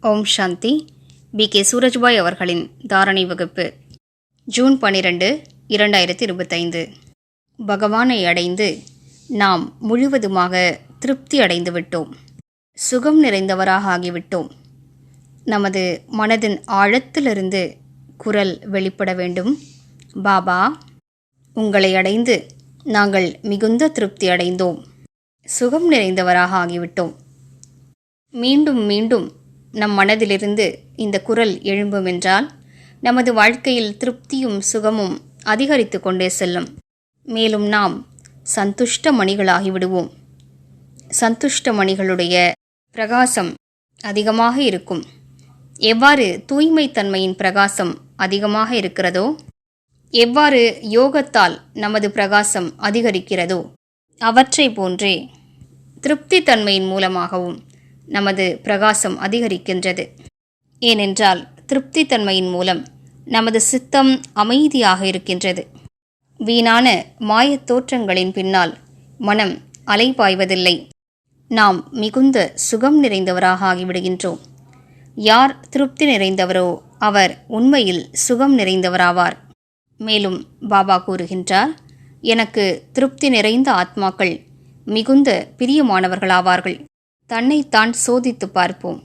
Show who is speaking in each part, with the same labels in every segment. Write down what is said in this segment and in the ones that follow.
Speaker 1: ஓம் சாந்தி. B. K. Surajbhai அவர்களின் தாரணை வகுப்பு ஜூன் பனிரெண்டு இரண்டாயிரத்தி இருபத்தைந்து. பகவானை அடைந்து நாம் முழுவதுமாக திருப்தி அடைந்து விட்டோம். சுகம் நிறைந்தவராக ஆகிவிட்டோம். நமது மனதின் ஆழத்திலிருந்து குரல் வெளிப்பட வேண்டும். பாபா உங்களை அடைந்து நாங்கள் மிகுந்த திருப்தி அடைந்தோம். சுகம் நிறைந்தவராக ஆகிவிட்டோம். மீண்டும் மீண்டும் நம் மனதிலிருந்து இந்த குரல் எழும்பும் என்றால் நமது வாழ்க்கையில் திருப்தியும் சுகமும் அதிகரித்து கொண்டே செல்லும். மேலும் நாம் சந்துஷ்ட மணிகளாகி விடுவோம் சந்துஷ்ட மணிகளுடைய பிரகாசம் அதிகமாக இருக்கும். எவ்வாறு தூய்மைத்தன்மையின் பிரகாசம் அதிகமாக இருக்கிறதோ எவ்வாறு யோகத்தால் நமது பிரகாசம் அதிகரிக்கிறதோ அவற்றை போன்றே திருப்தி தன்மையின் மூலமாகவும் நமது பிரகாசம் அதிகரிக்கின்றது. ஏனென்றால் திருப்தி தன்மையின் மூலம் நமது சித்தம் அமைதியாக இருக்கின்றது. வீணான மாயத் தோற்றங்களின் பின்னால் மனம் அலைபாய்வதில்லை. நாம் மிகுந்த சுகம் நிறைந்தவராக ஆகிவிடுகின்றோம். யார் திருப்தி நிறைந்தவரோ அவர் உண்மையில் சுகம் நிறைந்தவராவார். மேலும் பாபா கூறுகின்றார் எனக்கு திருப்தி நிறைந்த ஆத்மாக்கள் மிகுந்த பிரியமானவர்களாவார்கள். தன்னைத்தான் சோதித்து பார்ப்போம்.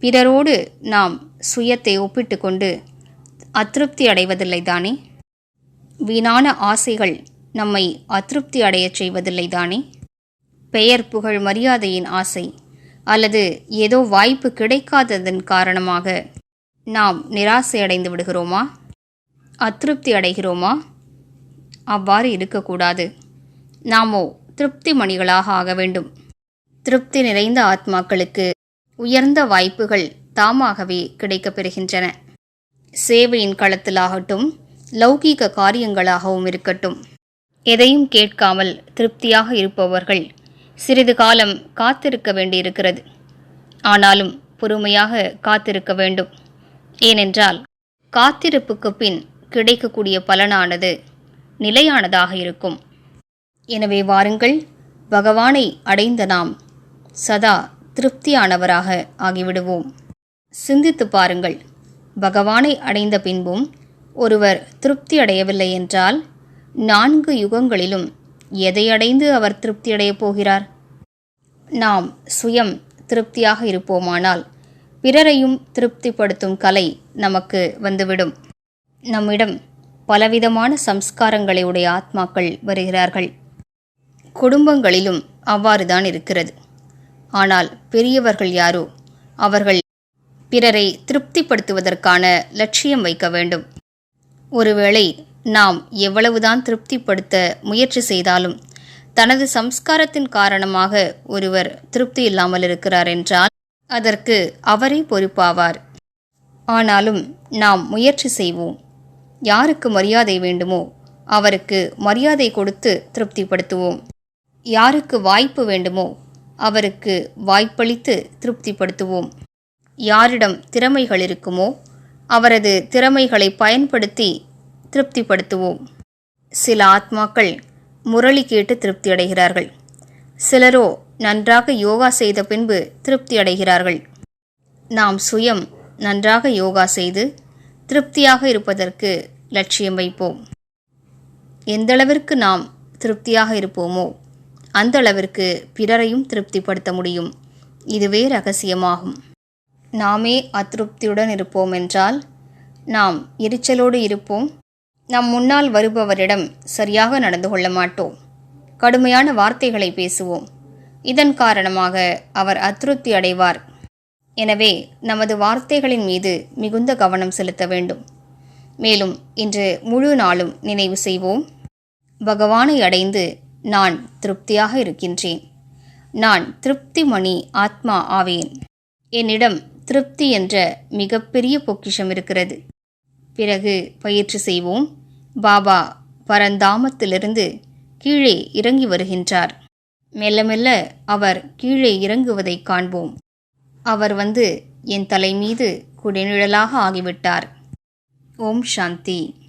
Speaker 1: பிறரோடு நாம் சுயத்தை ஒப்பிட்டு கொண்டு அதிருப்தி அடைவதில்லை தானே? வீணான ஆசைகள் நம்மை அதிருப்தி அடையச் செய்வதில்லை தானே? பெயர் புகழ் மரியாதையின் ஆசை அல்லது ஏதோ வாய்ப்பு கிடைக்காததன் காரணமாக நாம் நிராசை அடைந்து விடுகிறோமா? அதிருப்தி அடைகிறோமா? அவ்வாறு இருக்கக்கூடாது. நாமோ திருப்தி மணிகளாக ஆக வேண்டும். திருப்தி நிறைந்த ஆத்மாக்களுக்கு உயர்ந்த வாய்ப்புகள் தாமாகவே கிடைக்கப்பெறுகின்றன. சேவையின் களத்திலாகட்டும் லௌகீக காரியங்களாகவும் இருக்கட்டும். எதையும் கேட்காமல் திருப்தியாக இருப்பவர்கள் சிறிது காலம் காத்திருக்க வேண்டியிருக்கிறது. ஆனாலும் பொறுமையாக காத்திருக்க வேண்டும். ஏனென்றால் காத்திருப்புக்கு பின் கிடைக்கக்கூடிய பலனானது நிலையானதாக இருக்கும். எனவே வாருங்கள் பகவானை அடைந்த நாம் சதா திருப்தியானவராக ஆகிவிடுவோம். சிந்தித்து பாருங்கள். பகவானை அடைந்த பின்பும் ஒருவர் திருப்தி அடையவில்லை என்றால் நான்கு யுகங்களிலும் எதை அடைந்து அவர் திருப்தியடையப் போகிறார்? நாம் சுயம் திருப்தியாக இருப்போமானால் பிறரையும் திருப்திப்படுத்தும் கலை நமக்கு வந்துவிடும். நம்மிடம் பலவிதமான சம்ஸ்காரங்களை உடைய ஆத்மாக்கள் வருகிறார்கள். குடும்பங்களிலும் அவ்வாறுதான் இருக்கிறது. ஆனால் பெரியவர்கள் யாரோ? அவர்கள் பிறரை திருப்திப்படுத்துவதற்கான லட்சியம் வைக்க வேண்டும். ஒருவேளை நாம் எவ்வளவுதான் திருப்திப்படுத்த முயற்சி செய்தாலும் தனது சம்ஸ்காரத்தின் காரணமாக ஒருவர் திருப்தி இல்லாமல் இருக்கிறார் என்றால் அதற்கு அவரே பொறுப்பாவார். ஆனாலும் நாம் முயற்சி செய்வோம். யாருக்கு மரியாதை வேண்டுமோ அவருக்கு மரியாதை கொடுத்து திருப்திப்படுத்துவோம். யாருக்கு வாய்ப்பு வேண்டுமோ அவருக்கு வாய்ப்பளித்து திருப்திப்படுத்துவோம். யாரிடம் திறமைகள் இருக்குமோ அவரது திறமைகளை பயன்படுத்தி திருப்திப்படுத்துவோம். சில ஆத்மாக்கள் முரளி கேட்டு திருப்தி அடைகிறார்கள் சிலரோ நன்றாக யோகா செய்த பின்பு திருப்தி அடைகிறார்கள் நாம் சுயம் நன்றாக யோகா செய்து திருப்தியாக இருப்பதற்கு லட்சியம் வைப்போம். எந்தளவிற்கு நாம் திருப்தியாக இருப்போமோ அந்த அளவிற்கு பிறரையும் திருப்திப்படுத்த முடியும். இதுவே ரகசியமாகும். நாமே அதிருப்தியுடன் இருப்போம் என்றால் நாம் எரிச்சலோடு இருப்போம். நம் முன்னால் வருபவரிடம் சரியாக நடந்து கொள்ள மாட்டோம். கடுமையான வார்த்தைகளை பேசுவோம். இதன் காரணமாக அவர் அதிருப்தி அடைவார். எனவே நமது வார்த்தைகளின் மீது மிகுந்த கவனம் செலுத்த வேண்டும். மேலும் இன்று முழு நாளும் நினைவு செய்வோம். பகவானை அடைந்து நான் திருப்தியாக இருக்கின்றேன். நான் திருப்திமணி ஆத்மா ஆவேன். என்னிடம் திருப்தி என்ற மிகப்பெரிய பொக்கிஷம் இருக்கிறது. பிறகு பயிற்சி செய்வோம். பாபா பரந்தாமத்திலிருந்து கீழே இறங்கி வருகின்றார். மெல்ல மெல்ல அவர் கீழே இறங்குவதை காண்போம். அவர் வந்து என் தலை மீது குடிநிழலாக ஆகிவிட்டார். ஓம் சாந்தி.